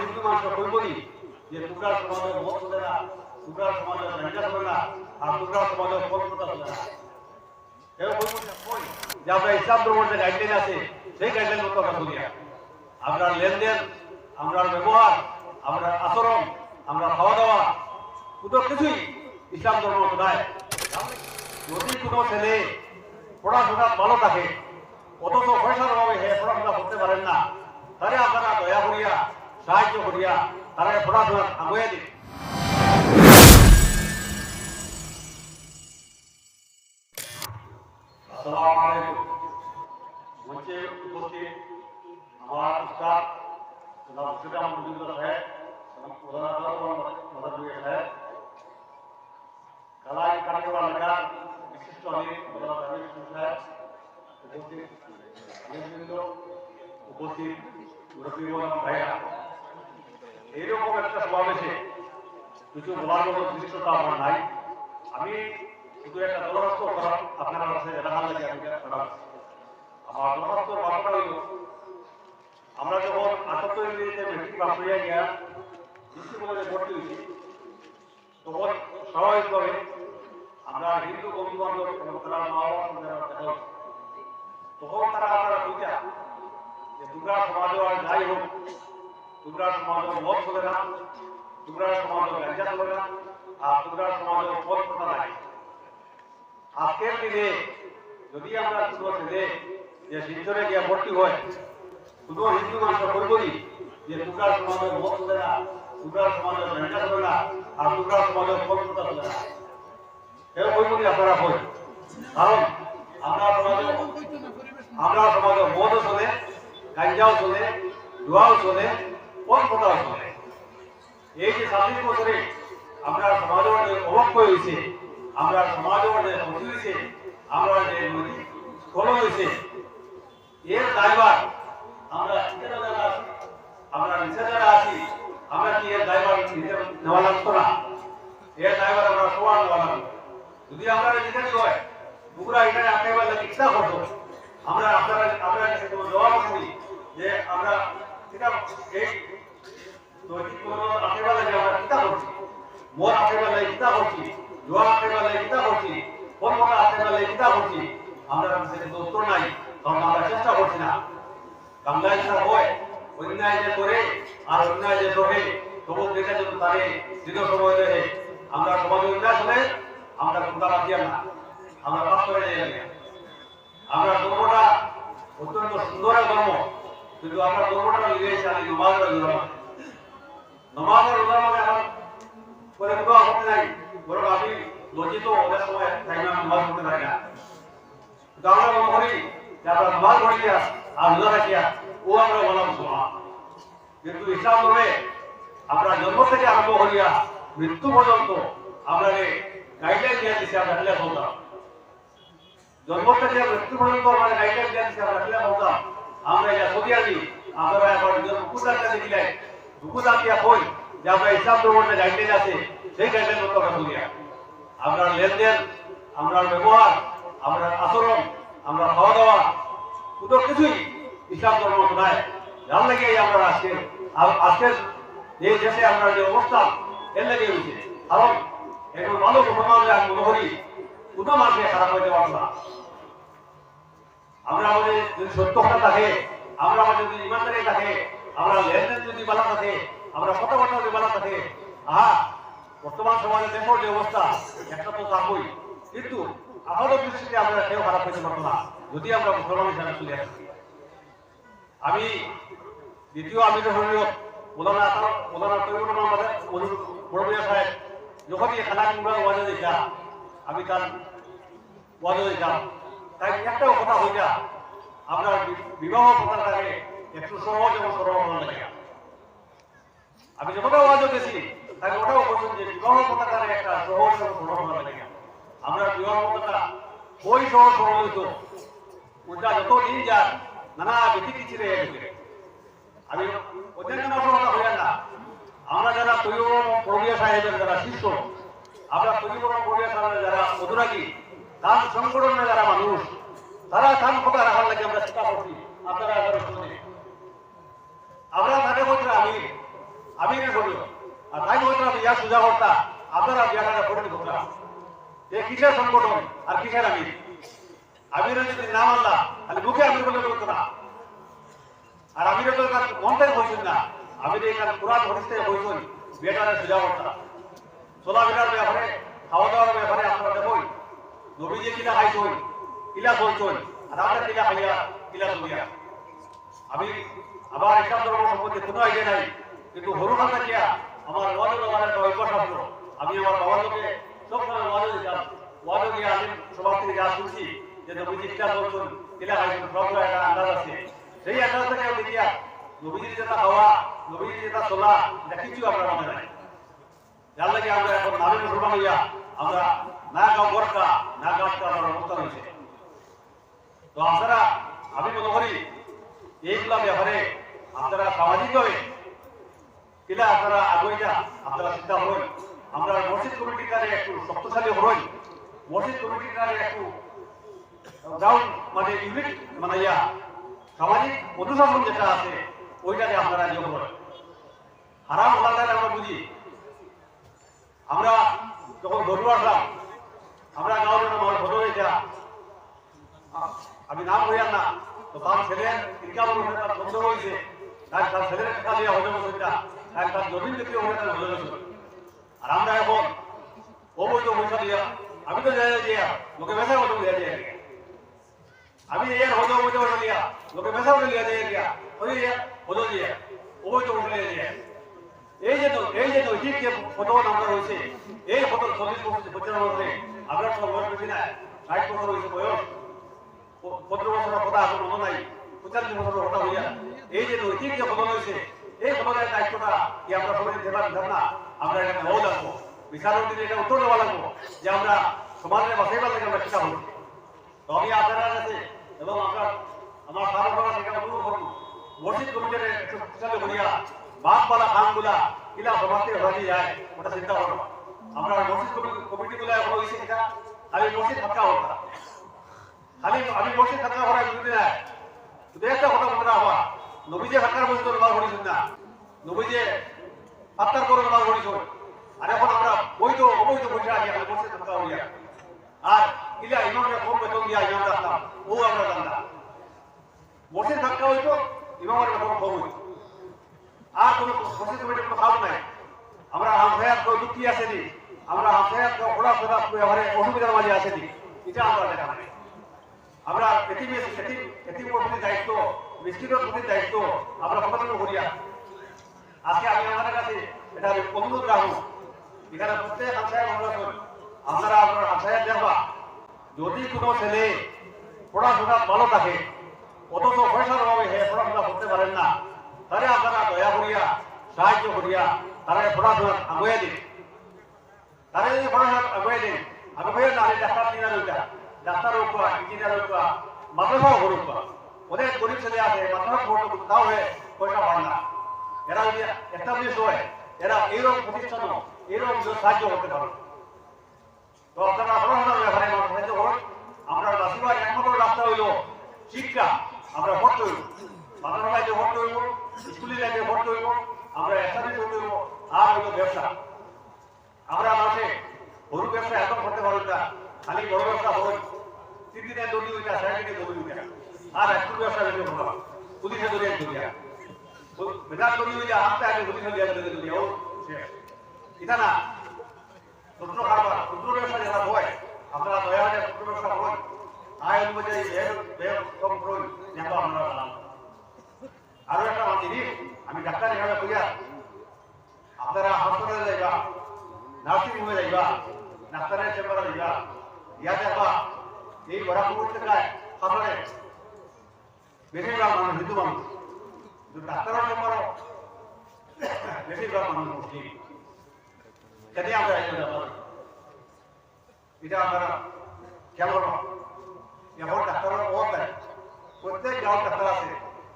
হিন্দু যে মত না না আর না আমরা ইসলাম ধর্মের যে আছে, সেই লেনদেন, আমরা ব্যবহার, আমরা আচরণ, আমরা খাওয়া দাওয়া কোনো কিছুই ইসলাম ধর্ম যদি কোনো ছেলে পড়াশোনা ভালো থাকে, অথচ পয়সার অভাবে পড়াশোনা করতে পারেন না, তাহলে আপনারা দয়া করিয়া সাহায্য করিয়া তারা পড়াশোনা আগুয়ে দিন আসসালামু আলাইকুম মঞ্চে উপস্থিত আমার উস্তাদ জনাব মুর্শিদ আহমদ মজুমদার সাহেব এবং প্রধান আলোচক মাদার দুয়ে সাহেব কালাই কাটিওয়ালা এলাকার বিশিষ্ট আলী প্রধান আলী সাহেব উপস্থিত আলিমবৃন্দ উপস্থিত মুরব্বীগণ এবং ভাইরা এইরকম একটা সমাবেশে কিছু বলার মতো দৃশ্যতা আমার নাই। আমি শুধু একটা দরখাস্ত করা আপনারা কাছে জানার লাগে আমি এটা করা আমার দরখাস্ত বার্তা হইল আমরা যখন আটাত্তর ইংরেজিতে মেট্রিক পাস হইয়া গিয়া কৃষি কলেজে ভর্তি হয়েছি তখন স্বাভাবিকভাবে আমরা হিন্দু বন্ধু বান্ধব এবং তারা মা বাবার সঙ্গে আমার দেখা হতো। তখন তারা আপনারা বুঝা যে তোমরা সমাজ আর যাই হোক তোমরা সমাজ মত চলে না তোমরা সমাজ গাঞ্জা চলে না, আর তোমরা সমাজ পথ কথা নাই আজকের দিনে যদি আমরা কোনো ছেলে যে শিলচরে গিয়া ভর্তি হয় শুধু হিন্দু মানুষ করবই যে তোমরা সমাজ মত চলে না তোমরা সমাজ গাঞ্জা চলে না, আর তোমরা সমাজ পথ কথা চলে না। কেউ কইবনি আপনারা কই কারণ আমরা সমাজে আমরা সমাজে মদও চলে, গাঞ্জাও চলে জুয়াও চলে কোন কথাও চলে এই যে ছাব্বিশ বছরে আমরা মধ্যে অবক্ষয় হয়েছে, আমরা ক্ষতি হয়েছে, আমরা যে নদী স্খলন হয়েছে, এর দায়ভার আমরা আমরা নিচে যারা আছি? আমরা কি এর দায়ভার নিতে নেওয়া লাগতো না? এর দায়ভার আমরা সবার নেওয়া লাগতো যদি আমরা যেখানে হয় তোমরা এখানে আমরা আপনারা আপনারা জবাব করি যে আমরা এটা এই নৈতিক কোনো একেবারে যে আমরা চিন্তা করছি মোর জোয়া একেবারে চিন্তা করছি কোন মনে একেবারে চিন্তা করছি আমরা কিন্তু উত্তর নাই কারণ আমরা চেষ্টা করছি না বাংলা ইচ্ছা যে করে তবু দেখে যদি তারে দীর্ঘ সময় দেয় আমরা সমাজ অন্যায় শুনে আমরা রাখিয়া না আমরা পাশ করে যাই আমরা অত্যন্ত সুন্দর ধর্ম, কিন্তু আমরা ধর্মটা লিখে এসে আমি নমাজের ধর্ম নাই বরং আমি লজ্জিত ওদের সময় তাই না নমাজ পড়তে পারি না কিন্তু আমরা মনে করি যে আমরা নমাজ পড়িয়া আর রোজা রাখিয়া ও আমরা বললাম শোনা কিন্তু ইসলাম ধর্মে আমরা জন্ম থেকে আরম্ভ করিয়া মৃত্যু পর্যন্ত আমরা গাইডলাইন দিয়ে দিচ্ছি আমরা হেলে বলতাম। জন্ম থেকে মৃত্যু পর্যন্ত আমরা গাইডলাইন দিয়ে দিচ্ছি আমরা হেলে বলতাম। আমরা এটা সদি আছি আমরা এখন রুকুদারটা দেখিলে রুকুদার দিয়া কই যে আমরা ইসলাম ধর্মের গাইডলাইন আছে সেই গাইডলাইন মতো আমরা সদি আমরা লেনদেন, আমরা ব্যবহার, আমরা আচরণ, আমরা খাওয়া দাওয়া কোনো কিছুই ইসলাম ধর্ম নয় যার লাগে আমরা আজকে আজকের যে দেশে আমরা যে অবস্থা, এর লাগে হয়েছে কারণ এখন ভালো মুসলমান আমি মনে করি কোনো মানুষে খারাপ হইতে পারব না। আমরা আমাদের যদি সত্য থাকে, আমরা আমাদের যদি ইমানদারি থাকে, আমরা লেনদেন যদি ভালো থাকে, আমরা কথাবার্তা যদি ভালো থাকে, আহা বর্তমান সমাজে দেশের যে অবস্থা, একটা তো থাকবই কিন্তু আমাদের দৃষ্টিতে আমরা কেউ খারাপ হইতে পারব না, যদি আমরা মুসলমান হিসাবে চলে আসি। আমি দ্বিতীয় আমির হরিয়ত প্রধান প্রধান তৈরি আমাদের আমি তার ওয়াজে যেতাম তাই একটাও কথা হইতা বি- বিবাহ কথাটাকে একটু সহজ এবং আমি যতটা ওয়াজে গেছি তাই ওটাও বলছেন যে বিবাহ কথাটাকে একটা সহজ হওয়া লাগে আমরা বিবাহ কথাটা বই সরল হইতো উল্টা যত দিন যান নানা ব্যতিক্রি ছিঁড়ে গেছে আমি অন্যান্য মশলা না। আমরা যারা তৈরি প্রবিয়া সাহেবের যারা শিষ্য, আমরা তৈরি প্রবিয়া সাহেবের যারা অনুরাগী তার সংগঠনের যারা মানুষ, তারা তার কথা রাখার লাগে আমরা চেষ্টা করছি। আপনারা আমরা তাদের মধ্যে আমি আমি করিও আর তাই হয়তো আমি ইয়া সুজা করতা আপনারা বিয়াটা করে দিব না। এ কিসের সংগঠন আর কিসের আমি আমির যদি নাম আল্লাহ তাহলে মুখে আমির বলে বলতো না। আর আমির তো তার মনটাই বলছেন না। আমির এখানে পুরান হরিস্তে বলছেন বিয়েটারে সুজা করতা চলাফেরার ব্যাপারে খাওয়া দাওয়ার ব্যাপারে আপনারা দেখুন, নবীজি কিলা খাইছই কিলা চলছই আর আমরা কিলা খাইয়া, কিলা চলিয়া আমি আবার ইসলাম ধর্ম সম্পর্কে কোনো আইডিয়া নাই, কিন্তু হরুনা থাকিয়া আমার ওয়াজুল আমার অভ্যাস আসলো আমি আমার বাবার লোকে সবসময় ওয়াজে দিতাম। ওয়াজে গিয়ে আমি সবার থেকে যা শুনছি, যে নবীজি কিলা চলছুন কিলা খাইছুন, সব একটা আন্দাজ আছে। সেই আন্দাজ থেকে আমি দেখিয়া, নবীজির যেটা খাওয়া নবীজির যেটা চলা, এটা কিছু আপনার মনে নাই। যার লাগে আমরা এখন নামে মুসলমান হইয়া, আমরা না গাও গড়কা না গাছটা আমার অবস্থা হয়েছে তো আপনারা, আমি মনে করি এইগুলা ব্যাপারে আপনারা সামাজিকভাবে কিলা আপনারা আগুয়ে যা, আপনারা চিন্তা করুন আমরা মসজিদ কমিটির একটু শক্তিশালী হরই মসজিদ কমিটির একটু গ্রাউন্ড মানে ইউনিট মানে ইয়া, সামাজিক অনুশাসন যেটা আছে ওইটাকে আপনারা যোগ করেন। হারাম হালাল আমরা বুঝি। আমরা যখন গরু আসলাম, আমরা গাঁও যেন আমার ভদ্র হয়ে যা আমি নাম হইয়ার না, তো তার ছেলের ইনকাম বন্ধ হয়েছে, তার ছেলের টাকা দিয়ে হজম হচ্ছে তার জমিন বিক্রি হয়ে তার হজম আর আমরা এখন অবৈধ পয়সা দিয়া, আমি তো যাই দিয়া লোকে বেসার মতো দিয়া দিয়া আমি এর হজম অবৈধ পয়সা দিয়া, লোকে বেসার মতো দিয়া দিয়া দিয়া ওই হজম দিয়া অবৈধ পয়সা দিয়া এই যে এই যে নৈতিক যে ফটোন আমরা রয়েছে, এই ফটো চল্লিশ বছর বছরের মধ্যে আমরা সব বয়স বেশি না ষাট বছর হয়েছে বয়স। পনেরো বছরের কথা এখন মনে নাই পঁচাত্তর বছরের কথা হইয়া। এই যে নৈতিক যে ফটো রয়েছে এই ফটোনের দায়িত্বটা কি আমরা সবাই দেবার দিতাম না আমরা এটা নেওয়া লাগবো। বিচারের দিনে এটা উত্তর দেওয়া লাগবো যে আমরা সমাজের বাঁচাইবার লাগে আমরা চিন্তা করছি তো আমি আপনারা কাছে এবং আমরা আমার সারা সেটা অনুভব করব, মসজিদ কমিটির একটু শক্তিশালী করিয়া বাপওয়ালা খানগুলা কিলা সমাজকে হয়ে যায় ওটা চিন্তা করো আমরা মসজিদ কমিটি গুলা এখন হয়েছে এটা খালি মসজিদ থাকা হতা খালি আমি মসজিদ থাকা করা বিরোধী নাই শুধু একটা কথা মনে রাখবা নবীজে থাকার মসজিদ ব্যবহার করেছেন না। নবীজে আত্মার করে ব্যবহার করেছেন আর এখন আমরা বৈধ, অবৈধ বসে আছি আমরা মসজিদ থাকা হইয়া আর ইলা ইমামরা কম বেতন দিয়া ইমাম রাখতাম, ও আমরা জানতাম। মসজিদ থাকা হইতো, ইমামের বেতন কম হইতো। আর কোনো মসজিদ কমিটির কোনো কাজ নাই। আমরা হামসায়াত কেউ দুঃখী আসেনি। আমরা হামসায়াত কেউ খোলা খোলা ব্যবহারে অসুবিধার মাঝে আসেনি। এটা আমরা দেখা নাই আমরা এটিম এটিম এটিম দায়িত্ব যদি কোনো ছেলে পড়াশোনা ভালো থাকে, অথচ পয়সার অভাবে হে পড়াশোনা করতে পারেন না, তাহলে আপনারা দয়া করিয়া, সাহায্য করিয়া তারা পড়াশোনা আগুয়ে দিন। তারা যদি পড়াশোনা আগুয়ে দিন। আগুয়ে না ডাক্তার ওইটা ডাক্তার হোক ইঞ্জিনিয়ার হোক মাদ্রাসাও করুক অনেক গরিব ছেলে আছে মাদ্রাসা পড়তে তাও হয়ে পয়সা পান না। এরা যদি এস্টাবলিশ হয়, এরা এইরকম প্রতিষ্ঠানও এইরকম সাহায্য করতে পারে। তো আপনারা পড়াশোনার ব্যাপারে আমার বাসিবার একমাত্র রাস্তা হইল শিক্ষা, আমরা ভর্তি হইব। মাদ্রাসা লাইফে ভর্তি হইব স্কুলি লাইফে ভর্তি হইব, আমরা এস্টাবলিশ হইতে হইব, আর হইল ব্যবসা। আমরা মাসে গরু ব্যবসা একদম করতে পারব না, খালি বড় ব্যবসা হল তিন দিনে দড়ি উইটা চার দিনে দড়ি উইটা আর একটু ব্যবসা বেশি হলো পুলিশে দড়ি দড়িয়া বেকার দড়ি উইটা হাতে আগে পুলিশে দিয়ে দড়িয়া ও এটা না ক্ষুদ্র কারবার ক্ষুদ্র ব্যবসা যারা হয় আপনারা দয়া করে ক্ষুদ্র ব্যবসা করুন আয় অনুযায়ী ব্যয় ব্যয় কম করুন যেন আপনারা জানান আরও একটা আমার জিনিস আমি ডাক্তার এভাবে কইয়া আপনারা হাসপাতালে যাইবা নার্সিং হোমে যাইবা ডাক্তারের চেম্বারে যাইবা ইয়া দেখবা এই বরাপুর থেকে হাসপাতালে বেশিরভাগ মানুষ হিন্দু মানুষ কিন্তু ডাক্তারের চেম্বারও বেশিরভাগ মানুষ মুসলিম যদি আমরা এই ব্যাপার এটা আপনারা কেমন এখন ডাক্তারের পথ দেয় প্রত্যেক গাঁও ডাক্তার আছে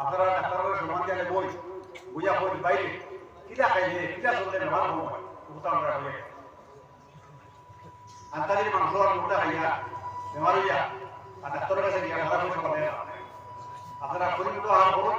আপনারা ডাক্তারের সমান দিয়ে বই বুঝা বই বাইরে কিলা খাইলে কিলা চলতে ব্যবহার হব উত্তর আমরা হয়ে আন্তাজি মাংস আর মুদ্রা খাইয়া বেমার হইয়া আর ডাক্তারের কাছে গিয়া ভাড়া পয়সা পাবে না আপনারা পরিমিত আহার করুন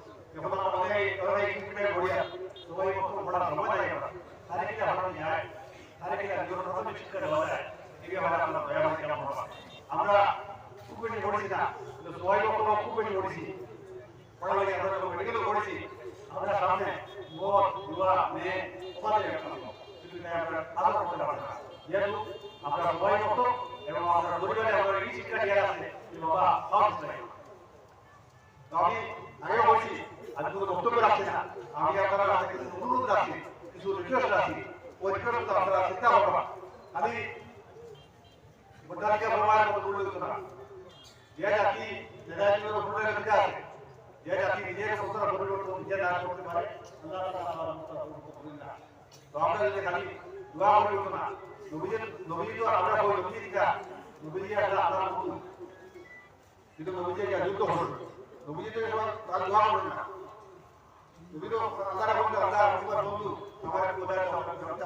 আমরা অনেক অনেক ইনক্রিমেন্ট করিয়া সবাই বক্তব্য পড়ার সময় নাই আমরা তারে কিনা ভালো যায় তারে কিনা জীবন প্রথমে শিক্ষা দেওয়া যায় এই ব্যাপারে আমরা দয়া করে কেমন হবা আমরা বেশি পড়েছি না কিন্তু সবাই বক্তব্য খুব বেশি পড়েছি পড়ালেখা আমরা যখন মেডিকেলও করেছি আমরা সামনে মদ জুয়া মেয়ে উপাধি কিন্তু আমরা আদর করতে পারি না যেহেতু আমরা সবাই মতো এবং আমরা পরিবারে আমরা এই শিক্ষা দিয়ে আছে বাবা সব আমি আগে বলছি আমি কোনো বক্তব্য রাখছি না। আমি আপনারা কাছে কিছু অনুরোধ রাখছি কিছু রিকোয়েস্ট রাখছি ওই রিকোয়েস্ট আপনারা চিন্তা করবেন আমি বদালিকা ভগবানের মতো বলে দিত না। যে জাতি যে জাতির উপরে লেখা আছে, যে জাতি নিজের সংসার পরিবর্তন নিজে না করতে পারে, আল্লাহ তাআলা আমার মুস্তাফা করবেন না। তো আমরা যদি খালি দোয়া করি হতো না নবীজির নবীজি তো আমরা কই, নবীজি দিকা নবীজি একটা আল্লাহ বলুন কিন্তু নবীজি একটা যুদ্ধ হল নবীজি তো এবার তার দোয়া করেন না। নবী তো আল্লাহ বলতে আল্লাহ তোমার বন্ধু আমার কোথায় তো আমরা করতে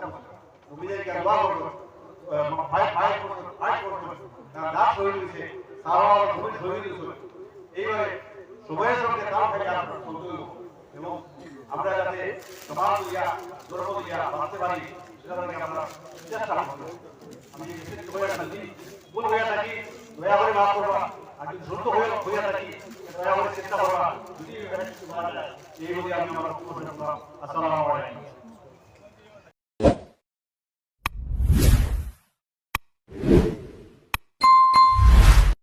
নবীজি একটা দোয়া করল ভাই ভাই ভাই করল না দাস হয়ে গেছে সারা নবী হয়ে গেছে এইভাবে সময়ের সঙ্গে তাল থেকে আমরা চলতে এবং আমরা যাতে সমাজ দিয়া ধর্ম দিয়া বাঁচতে পারি সেটা আমরা চেষ্টা করব আমি হয়ে থাকি দয়া করে মাফ করবা আর যদি সত্য হয়ে হয়ে থাকি দয়া করে চেষ্টা করবা যদি এখানে কিছু করা যায় এই বলে আমি আমার বক্তব্য রাখলাম। আসসালামু আলাইকুম